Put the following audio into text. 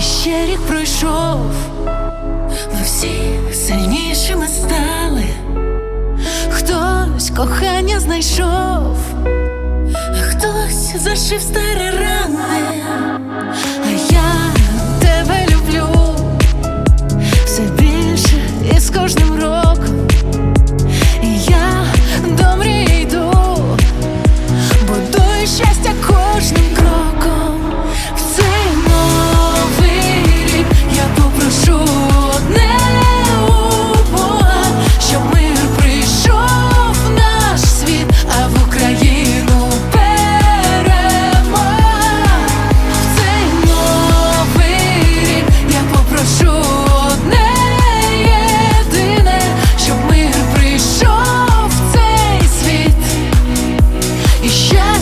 ще рік пройшов, ми всі сильнішими стали, хтось кохання знайшов, а хтось зашив старі рани, Еще